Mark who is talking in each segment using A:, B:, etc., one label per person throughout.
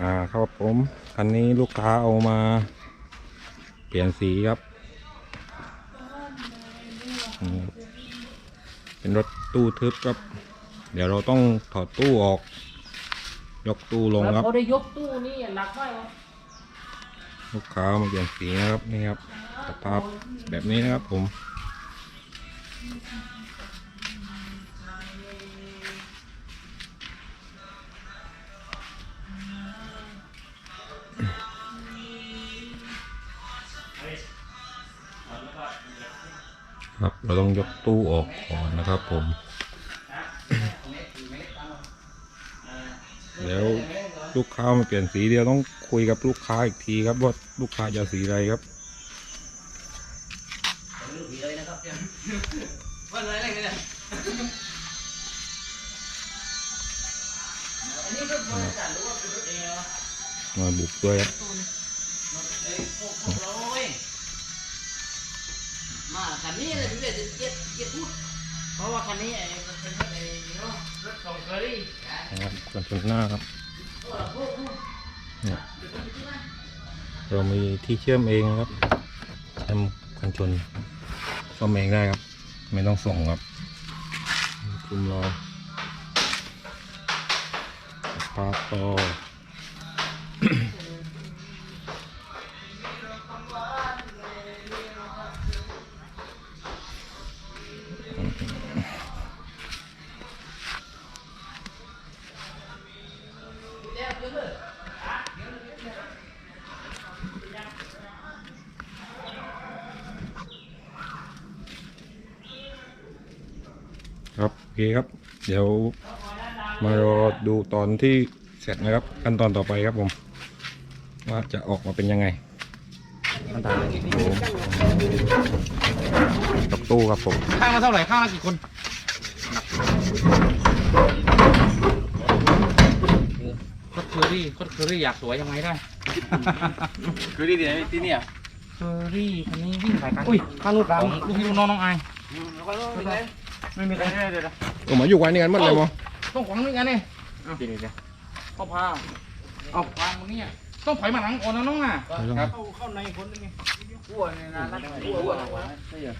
A: อ่าครับผมคันนี้ลูกค้าเอามา เปลี่ยนสีครับอืมเป็นรถตู้ทึบครับ เดี๋ยวเราต้องถอดตู้ออก ยกตู้ลง
B: แล้ว
A: ครับ
B: เขาได้ยกตู้นี่หนักมากเลย
A: ลูกค้ามาเปลี่ยนสีนะครับนี่ครับสภาพแบบนี้นะครับผม ครับ เราต้องยกตู้ออกก่อนนะครับผม แล้วลูกค้ามาเปลี่ยนสีเดียวต้องคุยกับลูกค้าอีกทีครับว่าลูกค้าจะเอาสีอะไรครับ
C: วันอะไรอะไรเนี่ยอันนี้ก็บริษัทหรือว่าเป็นรถเองเหรอ
A: มาบุกด้วยครับ
C: มาคันนี้เลยถึงได้จะเจ็ดเจ็ดพูดเพราะว่าคันนี้ไอ้มันเป็นรถไอ้เนาะรถของเคอรี่
A: นะครับกันชนหน้าครับ
C: พวกเราพวกพวก
A: เนี่ยเรามีที่เชื่อมเองนะครับเชื่อมกันชนซ่อมเองได้ครับ ไม่ต้องส่งครับคุมรอปาต่อครับโอ เคครับ เดี๋ยวมารอดูตอนที่เสร็จนะครับ ขั้นตอนต่อไปครับผม ว่าจะออกมาเป็นยังไงขั้นตอนตกตู้ครับผม
D: ข้างละเท่าไหร่ข้างละกี่คนโคตรเคอรี่โคตรเคอรี่อยากสวยยังไงได้
C: คือที่ไหนที่เนี่ย
D: เคอรี่คันนี้วิ่งสายการ
C: อุ้ยข้างนู้น
D: ของลูกพี่ลูกน้องน้องไอาย
C: ไม่มีใครได้เลยนะ
A: ก็มาอยู่ไว้นี่กันหมดเลยมั้ง
D: ต้องขวางด้วยกันเนี่ยเดี๋ยวเดี๋ยวเข้าพาเอาวางตรงนี้อะต้องถอยมาหลังโอนนะน้องอะ
A: ครับ
C: เข้าเข้าในคนนึงไงอ้วนเนี่ยนะนักอ้วนอ้วนใช่เหรอ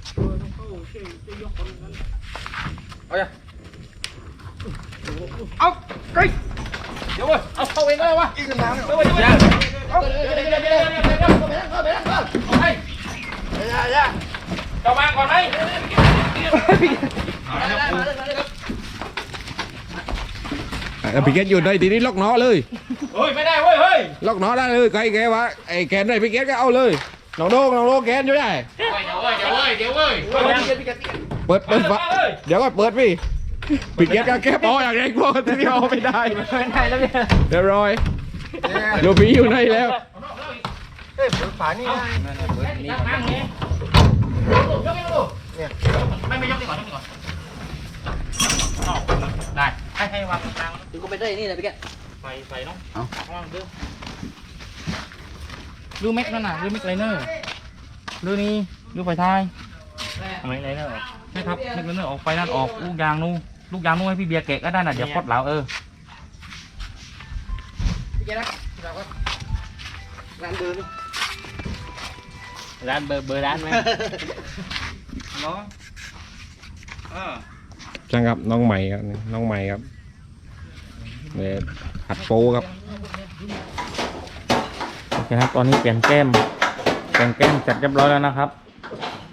D: เอาเฮ้ยเดี๋ยวเว้ยเอาเข้าเองก็ได้วะอีกน้ำเดี๋ยวเว้ยเดี๋ยวเอาเดี๋ยวเดี๋ยวเดี๋ยวเดี๋ยวเดี๋ยวเดี๋ยวเดี๋ยวเข้าไปนั่งเข้าไปนั่งเข้าเอาให้จะวางก่อนไห ม
A: อะพี่เกตอยู่ในทีนี้ล็อกล้อเลย
D: เฮ้ยไม่ได้เว้ยเฮ้ย
A: ล็อกล้อได้เลยใครแกวะไอ้แกนได้พี่เกตก็เอาเลยน้องโดงน้องโดงแกนอยู่ได้
D: เดี๋ยวเว้ยเดี๋ยวเว้ยเดี๋ยวเว้ยเดี๋ยวเว้ย
A: เปิดเปิดฝาเดี๋ยวก็เปิดพี่พี่เกตก็แก้ปออย่างไรพวกที่เอาไม่ได้
C: ไม่ได้แล้วเนี่ย
A: เรียบร้อยลูกพี่อยู่ในแล้ว
C: เฮ้ยฝานี่ได้
D: นั่งนั่งนี่ยกให้ดูเนี่ยไม่ไม่ยกดีกว่ายกดีกว่า เอาได้ให้ให้วางตรงกลาง
C: ถึงก็ไปได้นี่เลยพี่แก
D: ใส่ใส่น้องเอา วางดูดูแม็กนั่นน่ะดูแม็กไลเนอร์ดูนี่ดูไฟท้าย
C: ทำไมไรเนอะ
D: ใช่ครับแม็กไลเนอร์ออกไฟนั่นออกลูกยางนู่นลูกยางนู่นให้พี่เบียร์แกะก็ได้น่ะเดี๋ยวพดเหลาเออ
C: พี่แกนะเราก็ร้านเดินร้านเบอร์เบอร์ร้านไหม
D: น้องเออ
A: ช่างครับน้องใหม่ครับน้องใหม่ครับเนี่ยหัดโปครับ
D: โอเคครับ ตอนนี้เปลี่ยนแก้มเปลี่ยนแก้มเสร็จเรียบร้อยแล้วนะครับ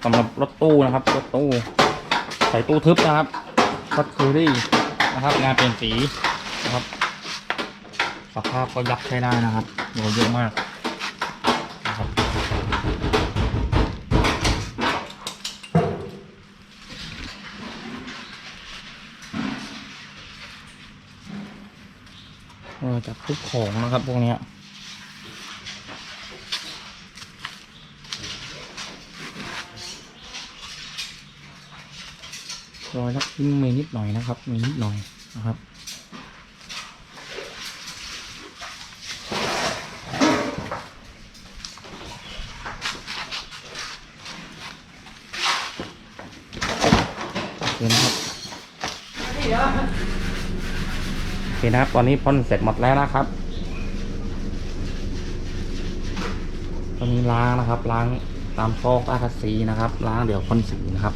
D: สำหรับรถตู้นะครับรถตู้ใส่ตู้ทึบนะครับรถคูรี่นะครับ งานเปลี่ยนสีนะครับสภาพก็ยับใช้ได้นะครับโหเยอะมากนะครับ เออจากทุกของนะครับพวกนี้รอยลักยิ้มมีนิดหน่อยนะครับ มีนิดหน่อยนะครับโอเคนะครับ เคนะครับ ตอนนี้พ่นเสร็จหมดแล้วนะครับ ตอนนี้ล้างนะครับ ล้างตามซอกตาคัสีนะครับ ล้างเดี๋ยวพ่นสีนะครับ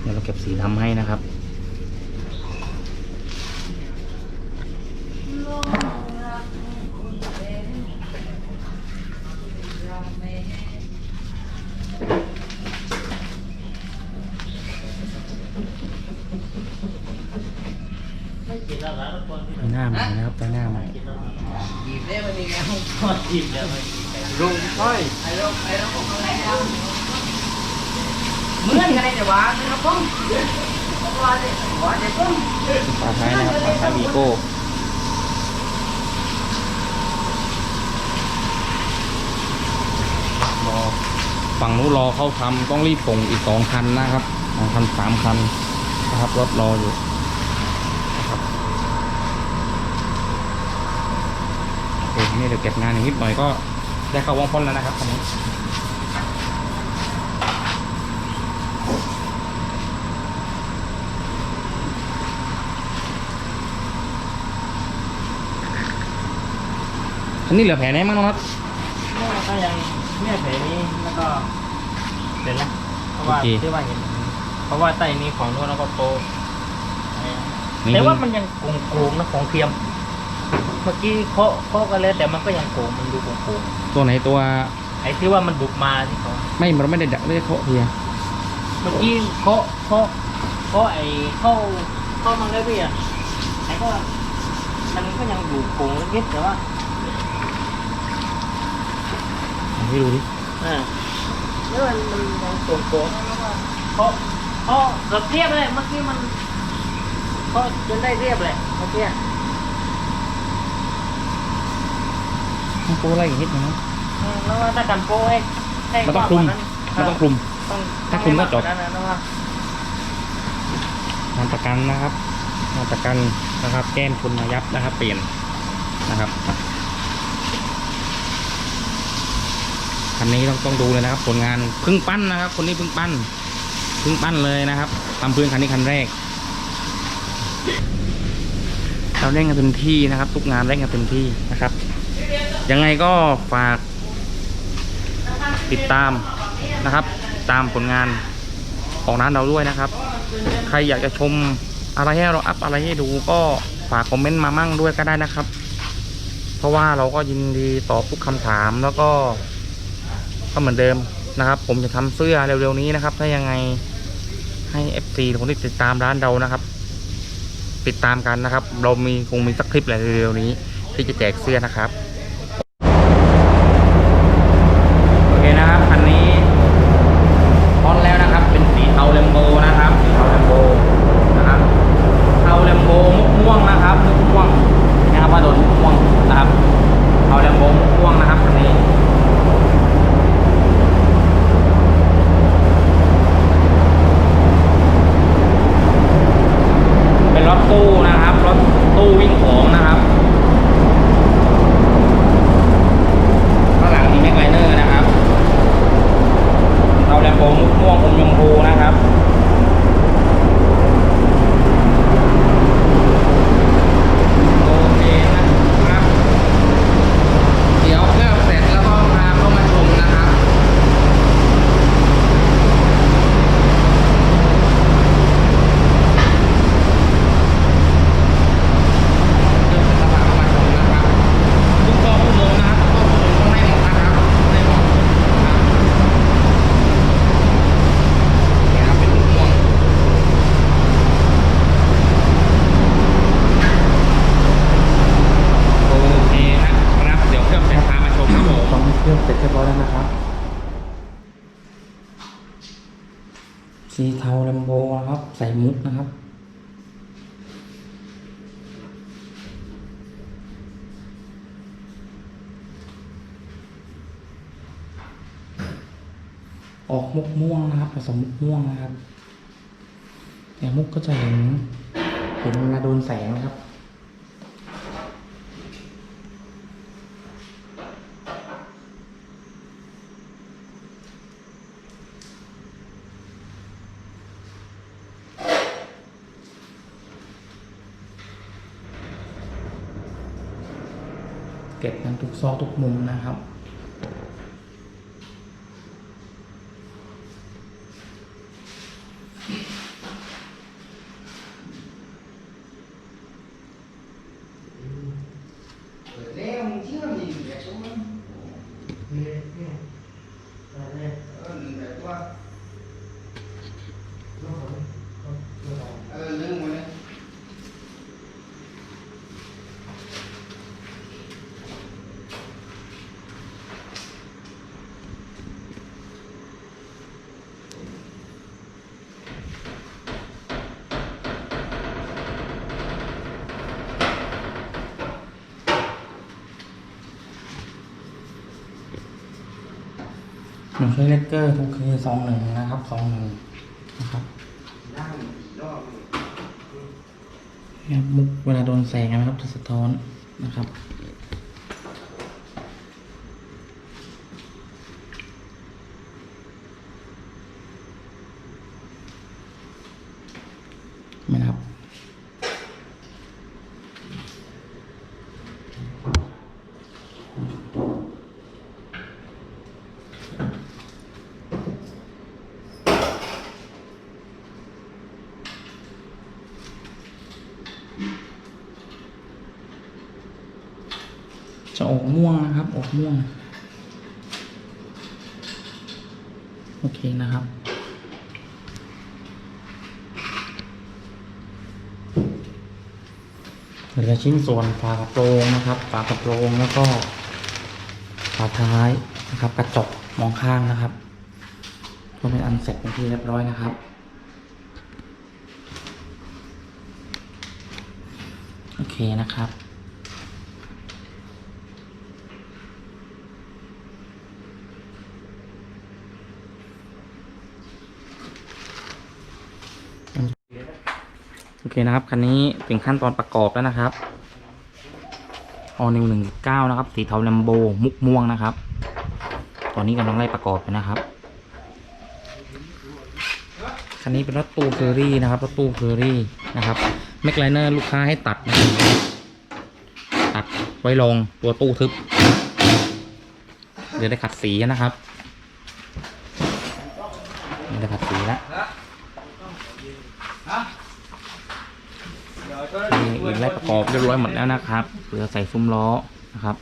D: เดี๋ยวเราเก็บสีทำให้นะครับ หน้าใหม่
C: หยิบได้มันมีไงทอดหยิบแล้วมันลุงค่อยไอ้เราไอ้เราของอะไรเอาเหมือนกันเลยแต่ว่านะครับผมว่าเด็กว่าเด็กผม
D: ฝาท้ายนะครับฝาท้ายวีโก้รอฝั่งนู้นรอเข้าทำต้องรีบส่งอีกสองคันนะครับสองคันสามคันนะครับรถรออยู่นะครับ โอเคทีนี่เดี๋ยวเก็บงานอีกนิดหน่อยก็ได้เข้าวงพ้นแล้วนะครับคันนี้อันนี้เหลือแผลไหนมั้งน้องนัท
C: เนี่ยก็ยังเนี่ยแผลนี้แล้วก็เสร็จแล้วเพราะว่า
D: โอเค
C: ที่ว่าเห็นเพราะว่าใต้นี้ของนู้นแล้วก็โปร
D: นี่
C: แต่ว่ามันยังโกงโกงๆนะของเทียม เมื่อกี้เคาะเคาะกันแล้วแต่มันก็ยังโกงมันดูโกงโกง
D: ตัวไหนตัว
C: ๆไอ้ที่ว่ามันบุกมาที่เขา
D: ไม่มันไม่ได้ดักไม่ได้เคาะเพีย
C: เมื่อกี้เคาะเคาะเคาะไอ้เข้าเข้ามังได้พี่อะไอ้ก็มันก็ยังอยู่โกงเล็กๆแต่ว่า
D: ให้ดูดิ
C: อ่าแล้วมันมันยังโกงโกงแล้วก็เคาะเคาะเกือบเรียบเลยเมื่อกี้มันเคาะจนได้เรียบเลยเมื่อกี้
D: ต้องปูอะไรอีกนิดนึงนะ
C: อืมแล้วว่าถ้ากันโป้ให้ให้
D: มันต้องคลุม
C: ว่า
D: มันต้องคลุม
C: ต้อง
D: ถ้าคลุมก็จบ
C: ต้องให้ากกว่านั้นนะว่า
D: งานประกันนะครับงานประกันนะครับ แก้มคุณมายับนะครับ เปลี่ยนนะครับคันนี้ต้องต้องดูเลยนะครับ ผลงานเพึ่งปั้นนะครับ คนนี้เพึ่งปั้นเพึ่งปั้นเลยนะครับทำพื้นคันนี้คันแรกเราเร่งกันเต็มที่นะครับ ทุกงานเร่งกันเต็มที่นะครับ ยังไงก็ฝากติดตามนะครับ ตามผลงานของร้านเราด้วยนะครับ ใครอยากจะชมอะไรให้เราอัพอะไรให้ดูก็ฝากคอมเมนต์มามั่งด้วยก็ได้นะครับ เพราะว่าเราก็ยินดีตอบทุกคำถามแล้วก็ก็เหมือนเดิมนะครับ ผมจะทำเสื้อเร็วๆนี้นะครับ ถ้ายังไงให้ FC คนที่ติดตามร้านเรานะครับ ติดตามกันนะครับ เรามีคงมีสักคลิปอะไรเร็วๆนี้ ที่จะแจกเสื้อนะครับ ออกมุกม่วงนะครับ ผสมมุกม่วงนะครับแต่มุกก็จะเห็นเห็นเวลาโดนแสงนะครับเก็บกันทุกซอกทุกมุมนะครับ หนึ่งเคยเลกเกอร์ทุกคือสองหนึ่งนะครับสองหนึ่งนะครับเนี่ยมุกเวลาโดนแสงนะครับจะสะท้อนนะครับ จะออกม่วงนะครับ ออกม่วง โอเคนะครับ เหลือชิ้นส่วนฝากระโปรงนะครับ ฝากระโปรงแล้วก็ฝาท้ายนะครับ กระจกมองข้างนะครับก็เป็นอันเสร็จเป็นที่เรียบร้อยนะครับ โอเคนะครับ เคนะครับ คันนี้ถึงขั้นตอนประกอบแล้วนะครับออนิวหนึ่งเก้านะครับ สีเทาแลมโบ มุกม่วงนะครับ ตอนนี้กำลังไล่ประกอบอยู่นะครับ คันนี้เป็นรถตู้เคอรี่นะครับ รถตู้เคอรี่นะครับแม็กไลเนอร์ลูกค้าให้ตัดนะครับตัดไว้ลงตัวตู้ทึบเดี๋ยวได้ขัดสีนะครับเดี๋ยวได้ขัดสีแล้ว มีอื่นไล่ประกอบเรียบร้อยหมดแล้วนะครับเหลือใส่ซุ้มล้อนะครับ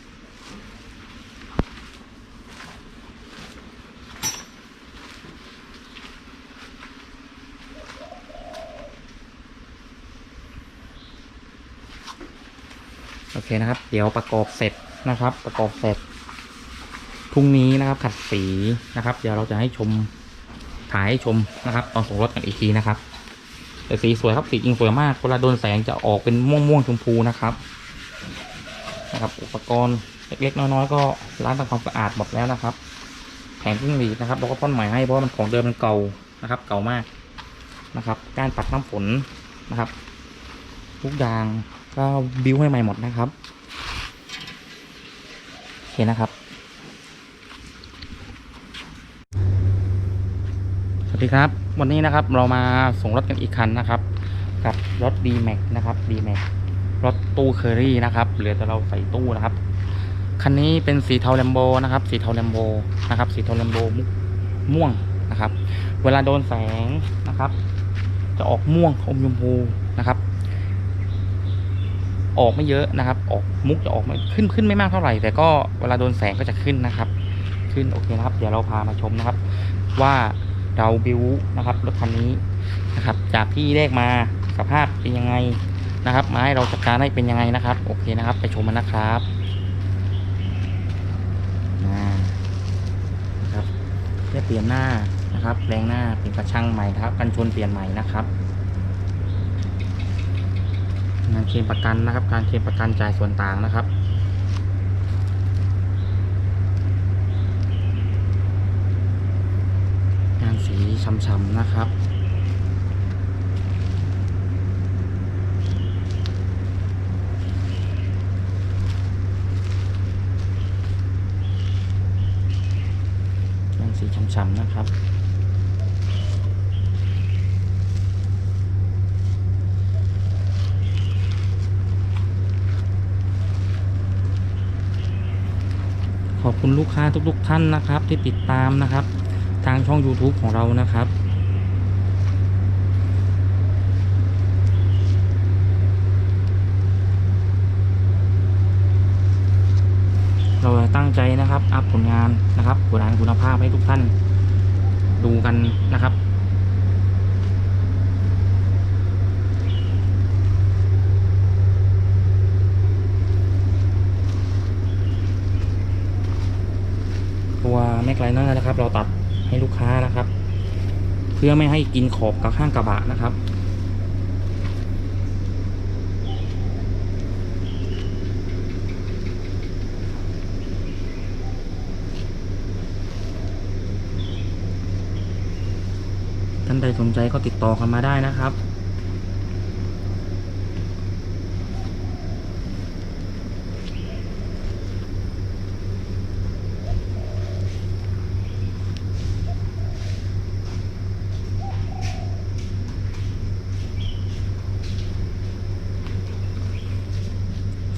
D: โอเคนะครับ เดี๋ยวประกอบเสร็จนะครับ ประกอบเสร็จพรุ่งนี้นะครับ ขัดสีนะครับ เดี๋ยวเราจะให้ชมถ่ายให้ชมนะครับ ตอนส่งรถกันอีกทีนะครับ แต่สีสวยครับสีจริงสวยมากเวลาโดนแสงจะออกเป็นม่วงม่วงชมพูนะครับนะครับ อุปกรณ์เล็กๆน้อยๆก็ล้างทำความสะอาดหมดแล้วนะครับแผงจิ้งหรีดนะครับเราก็พ่นใหม่ให้เพราะว่ามันของเดิมมันเก่านะครับ เก่ามากนะครับ การปัดน้ำฝนนะครับ ทุกอย่างก็บิ้วให้ใหม่หมดนะครับโอเคนะครับ สวัส ดีครับ วันนี้นะครับเรามาส่งรถกันอีกคันนะครับ กับรถ d m a x นะครับ d m a x รถตู้เคอรี่นะครับเหลือแต่เราใส่ตู้นะครับคันนี้เป็นสีเทาแลมโบนะครับสีเทาแลมโบนะครับสีเทาแลมโบมุกม่วงนะครับ เวลาโดนแสงนะครับ จะออกม่วงอมชมพูนะครับ ออกไม่เยอะนะครับ ออกมุกจะออกไม่ขึ้นขึ้นไม่มากเท่าไหร่ แต่ก็เวลาโดนแสงก็จะขึ้นนะครับ ขึ้นโอเคนะครับ เดี๋ยวเราพามาชมนะครับ ว่า เราบิวนะครับรถคันนี้นะครับ จากที่แรกมาสภาพเป็นยังไงนะครับมาให้เราจัดการให้เป็นยังไงนะครับ โอเคนะครับ ไปชมมันนะครับนะครับเพื่เปลี่ยนหน้านะครับแรงหน้าเป็นกระชังใหม่นะครับ กันชนเปลี่ยนใหม่นะครับงานเคลมประกันนะครับ การเคลมประกันจ่ายส่วนต่างนะครับ งาน สีช้ำๆนะครับงานสีช้ำๆนะครับขอบคุณลูกค้าทุกๆท่านนะครับที่ติดตามนะครับางช่อง YouTube ของเรานะครับ เราตั้งใจนะครับ อัพผลงานนะครับผลงานคุณภาพให้ทุกท่านดูกันนะครับตัวแม็กไลเนอร์นะครับ เราตัดให้ลูกค้านะครับ เพื่อไม่ให้กินขอบกับข้างกระบะนะครับ ท่านใดสนใจก็ติดต่อกันมาได้นะครับ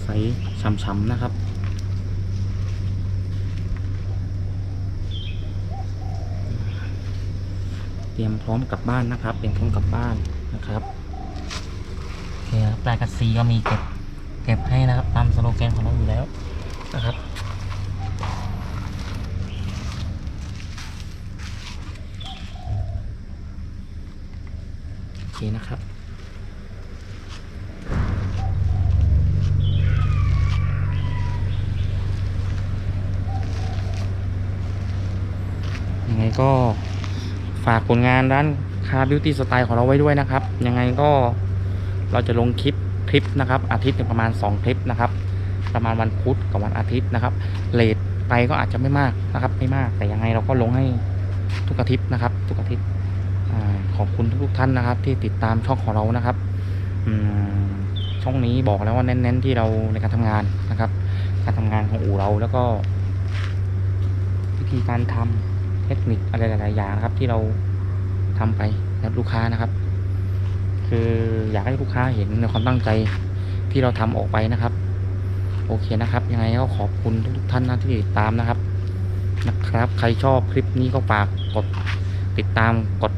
D: ใส ฉ่ำๆนะครับ เตรียมพร้อมกลับบ้านนะครับเตรียมพร้อมกลับบ้านนะครับโอเคครับปลายกัดซีก็มีเก็บเก็บให้นะครับ ตามสโลแกนของเราอยู่แล้วนะครับโอเคนะครับ ยังไงก็ฝากผลงานร้านคาบิวตี้สไตล์ของเราไว้ด้วยนะครับ ยังไงก็เราจะลงคลิปคลิปนะครับ อาทิตย์ประมาณ 2 คลิปนะครับ ประมาณวันพุธกับวันอาทิตย์นะครับเลทไปก็อาจจะไม่มากนะครับ ไม่มากแต่ยังไงเราก็ลงให้ทุกอาทิตย์นะครับ ทุกอาทิตย์ขอบคุณทุกๆท่านนะครับ ที่ติดตามช่องของเรานะครับอช่องนี้บอกแล้วว่าเน้นๆที่เราในการทำงานนะครับ การทำงานของอู่เราแล้วก็ วิธีการทำ เทคนิคอะไรหลายๆอย่างนะครับ ที่เราทำไปกับลูกค้านะครับ คืออยากให้ลูกค้าเห็นในความตั้งใจที่เราทำออกไปนะครับ โอเคนะครับ ยังไงก็ขอบคุณทุกๆท่านนะที่ติดตามนะครับนะครับ ใครชอบคลิปนี้ก็ฝากกดติดตามกด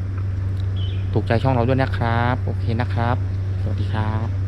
D: ถูกใจช่องเราด้วยนะครับ โอเคนะครับ สวัสดีครับ